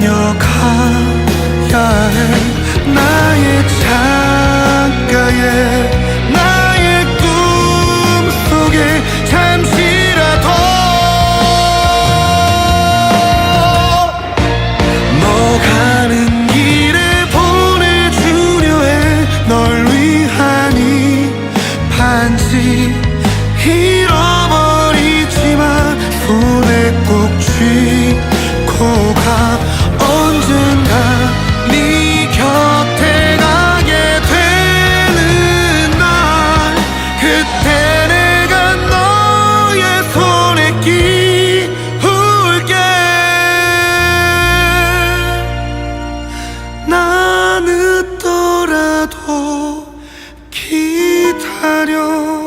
다녀가야 해. 나의 창가에 나의 꿈속에 잠시라도 너 가는 길을 보내주려 해 널 위한 이 반지 나 늦더라도 기다려.